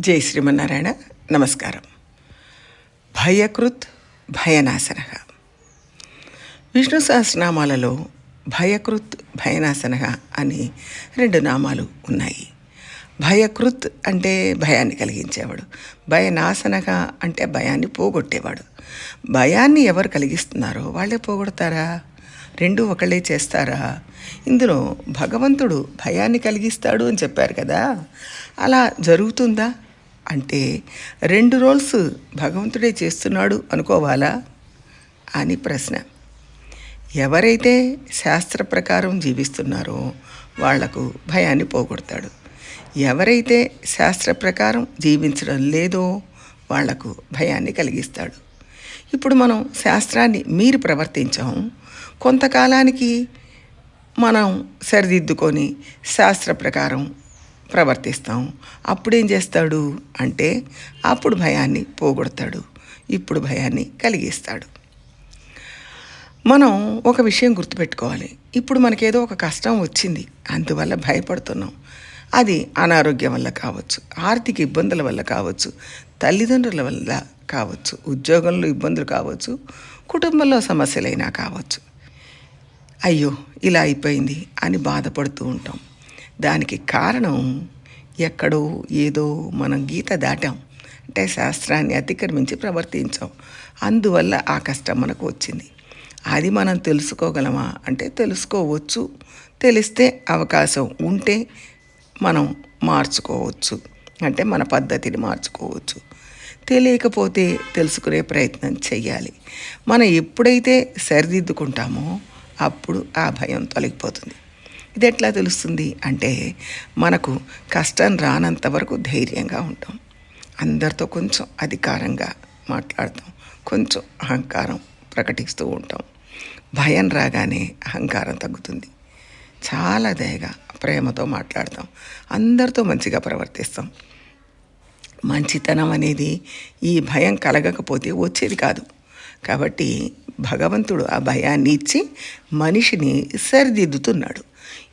జై శ్రీమన్నారాయణ. నమస్కారం. భయకృత్ భయనాశన. విష్ణు సహస్రనామాలలో భయకృత్ భయనాశన అని రెండు నామాలు ఉన్నాయి. భయకృత్ అంటే భయాన్ని కలిగించేవాడు. భయనాశనగా అంటే భయాన్ని పోగొట్టేవాడు. భయాన్ని ఎవరు కలిగిస్తున్నారో వాళ్ళే పోగొడతారా? రెండు ఒకళ్ళే చేస్తారా? ఇందులో భగవంతుడు భయాన్ని కలిగిస్తాడు అని చెప్పారు కదా. అలా జరుగుతుందా? అంటే రెండు రోల్స్ భగవంతుడే చేస్తున్నాడు అనుకోవాలా? అని ప్రశ్న. ఎవరైతే శాస్త్ర ప్రకారం జీవిస్తున్నారో వాళ్ళకు భయాన్ని పోగొడతాడు. ఎవరైతే శాస్త్ర ప్రకారం జీవించడం లేదో వాళ్ళకు భయాన్ని కలిగిస్తాడు. ఇప్పుడు మనం శాస్త్రాన్ని మీరు ప్రవర్తించాం. కొంతకాలానికి మనం సరిదిద్దుకొని శాస్త్ర ప్రకారం ప్రవర్తిస్తాం. అప్పుడేం చేస్తాడు అంటే అప్పుడు భయాన్ని పోగొడతాడు. ఇప్పుడు భయాన్ని కలిగిస్తాడు. మనం ఒక విషయం గుర్తుపెట్టుకోవాలి. ఇప్పుడు మనకేదో ఒక కష్టం వచ్చింది. అందువల్ల భయపడుతున్నాం. అది అనారోగ్యం వల్ల కావచ్చు ఆర్థిక ఇబ్బందుల వల్ల కావచ్చు తల్లిదండ్రుల వల్ల కావచ్చు ఉద్యోగంలో ఇబ్బందులు కావచ్చు కుటుంబంలో సమస్యలైనా కావచ్చు. అయ్యో ఇలా అయిపోయింది అని బాధపడుతూ ఉంటాం. దానికి కారణం ఎక్కడో ఏదో మనం గీత దాటాం. అంటే శాస్త్రాన్ని అతిక్రమించి ప్రవర్తించాం. అందువల్ల ఆ కష్టం మనకు వచ్చింది. అది మనం తెలుసుకోగలమా? అంటే తెలుసుకోవచ్చు. తెలిస్తే అవకాశం ఉంటే మనం మార్చుకోవచ్చు. అంటే మన పద్ధతిని మార్చుకోవచ్చు. తెలియకపోతే తెలుసుకునే ప్రయత్నం చెయ్యాలి. మనం ఎప్పుడైతే సరిదిద్దుకుంటామో అప్పుడు ఆ భయం తొలగిపోతుంది. ఇది ఎట్లా తెలుస్తుంది అంటే మనకు కష్టం రానంత వరకు ధైర్యంగా ఉంటాం. అందరితో కొంచెం అధికారంగా మాట్లాడతాం. కొంచెం అహంకారం ప్రకటిస్తూ ఉంటాం. భయం రాగానే అహంకారం తగ్గుతుంది. చాలా దయగా ప్రేమతో మాట్లాడతాం. అందరితో మంచిగా ప్రవర్తిస్తాం. మంచితనం అనేది ఈ భయం కలగకపోతే వచ్చేది కాదు. కాబట్టి భగవంతుడు ఆ భయాన్ని ఇచ్చి మనిషిని సరిదిద్దుతున్నాడు.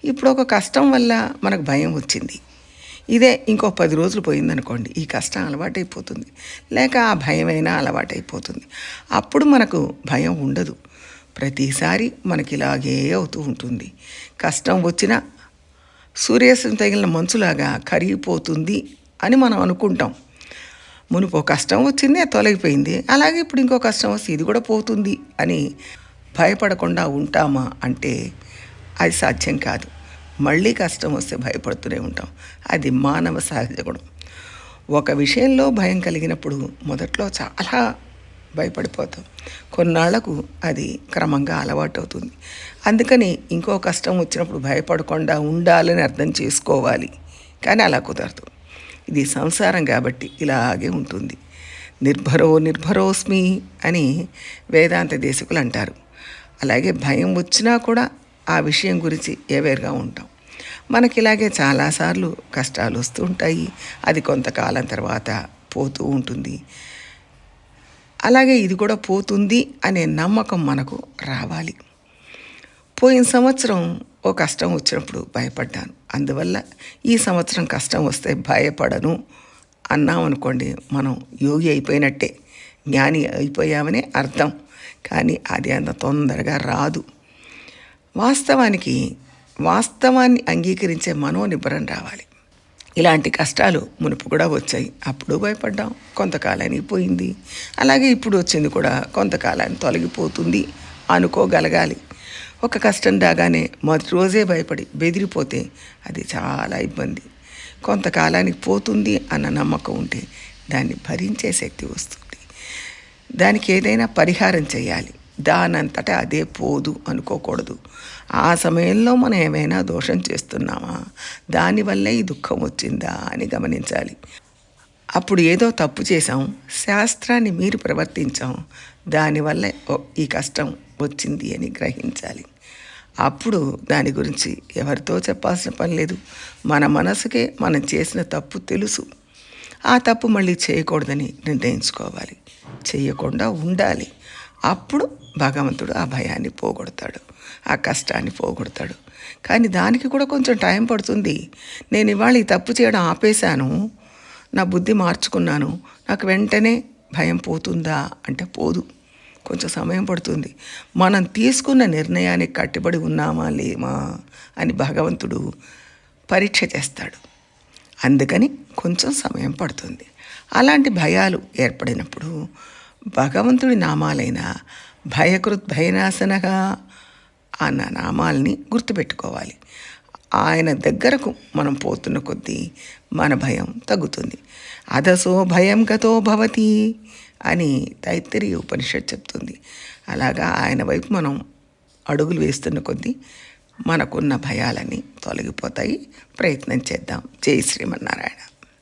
ఇప్పుడు ఒక కష్టం వల్ల మనకు భయం వచ్చింది. ఇదే ఇంకో పది రోజులు పోయిందనుకోండి ఈ కష్టం అలవాటైపోతుంది. లేక ఆ భయమైనా అలవాటైపోతుంది. అప్పుడు మనకు భయం ఉండదు. ప్రతిసారి మనకి ఇలాగే అవుతూ ఉంటుంది. కష్టం వచ్చినా సూర్యాస్తం తగిలిన మంచులాగా కరిగిపోతుంది అని మనం అనుకుంటాం. మునుపు కష్టం వచ్చింది తొలగిపోయింది అలాగే ఇప్పుడు ఇంకో కష్టం వస్తే ఇది కూడా పోతుంది అని భయపడకుండా ఉంటామా అంటే అది సాధ్యం కాదు. మళ్ళీ కష్టం వస్తే భయపడుతూనే ఉంటాం. అది మానవ సహజ గుణం. ఒక విషయంలో భయం కలిగినప్పుడు మొదట్లో చాలా భయపడిపోతాం. కొన్నాళ్ళకు అది క్రమంగా అలవాటు అవుతుంది అందుకని ఇంకో కష్టం వచ్చినప్పుడు భయపడకుండా ఉండాలని అర్థం చేసుకోవాలి. కానీ అలా కుదరదు. ఇది సంసారం కాబట్టి ఇలాగే ఉంటుంది. నిర్భరో నిర్భరోస్మి అని వేదాంత దేశకులు అంటారు. అలాగే భయం వచ్చినా కూడా ఆ విషయం గురించి అవేర్గా ఉంటాం. మనకి ఇలాగే చాలాసార్లు కష్టాలు వస్తూ ఉంటాయి. అది కొంతకాలం తర్వాత పోతూ ఉంటుంది. అలాగే ఇది కూడా పోతుంది అనే నమ్మకం మనకు రావాలి. పోయిన సంవత్సరం ఓ కష్టం వచ్చినప్పుడు భయపడ్డాను. అందువల్ల ఈ సంవత్సరం కష్టం వస్తే భయపడను అన్నామనుకోండి మనం యోగి అయిపోయినట్టే. జ్ఞాని అయిపోయామనే అర్థం. కానీ అది అంత తొందరగా రాదు. వాస్తవానికి వాస్తవాన్ని అంగీకరించే మనోనిబ్బరం రావాలి. ఇలాంటి కష్టాలు మునుపు కూడా వచ్చాయి. అప్పుడు భయపడ్డాం. కొంతకాలానికి పోయింది. అలాగే ఇప్పుడు వచ్చింది కూడా. కొంతకాలానికి తొలగిపోతుంది. అనుకోగలగాలి. ఒక కష్టం రాగానే మొదటి రోజే భయపడి బెదిరిపోతే అది చాలా ఇబ్బంది. కొంతకాలానికి పోతుంది అన్న నమ్మకం ఉంటే దాన్ని భరించే శక్తి వస్తుంది. దానికి ఏదైనా పరిహారం చేయాలి. దానంతటా అదే పోదు అనుకోకూడదు. ఆ సమయంలో మనం ఏమైనా దోషం చేస్తున్నామా? దానివల్లే ఈ దుఃఖం వచ్చిందా అని గమనించాలి. అప్పుడు ఏదో తప్పు చేసాం శాస్త్రాన్ని మీరు ప్రవర్తించాం. దానివల్ల ఈ కష్టం వచ్చింది అని గ్రహించాలి. అప్పుడు దాని గురించి ఎవరితో చెప్పాల్సిన పని లేదు. మన మనసుకే మనం చేసిన తప్పు తెలుసు. ఆ తప్పు మళ్ళీ చేయకూడదని నిర్ణయించుకోవాలి. చేయకుండా ఉండాలి. అప్పుడు భగవంతుడు ఆ భయాన్ని పోగొడతాడు. ఆ కష్టాన్ని పోగొడతాడు. కానీ దానికి కూడా కొంచెం టైం పడుతుంది. నేను ఇవాళ ఈ తప్పు చేయడం ఆపేశాను. నా బుద్ధి మార్చుకున్నాను. నాకు వెంటనే భయం పోతుందా? అంటే పోదు. కొంచెం సమయం పడుతుంది. మనం తీసుకున్న నిర్ణయానికి కట్టుబడి ఉన్నామా లేమా అని భగవంతుడు పరీక్ష చేస్తాడు. అందుకని కొంచెం సమయం పడుతుంది. అలాంటి భయాలు ఏర్పడినప్పుడు భగవంతుడి నామాలైన భయకృత్ భయనాశనగా అన్న నామాల్ని గుర్తుపెట్టుకోవాలి. ఆయన దగ్గరకు మనం పోతున్న కొద్దీ మన భయం తగ్గుతుంది. అదసో భయం గతో భవతి అని తైత్తరి ఉపనిషత్ చెప్తుంది. అలాగా ఆయన వైపు మనం అడుగులు వేస్తున్న కొద్దీ మనకున్న భయాలన్నీ తొలగిపోతాయి. ప్రయత్నం చేద్దాం. జై శ్రీమన్నారాయణ.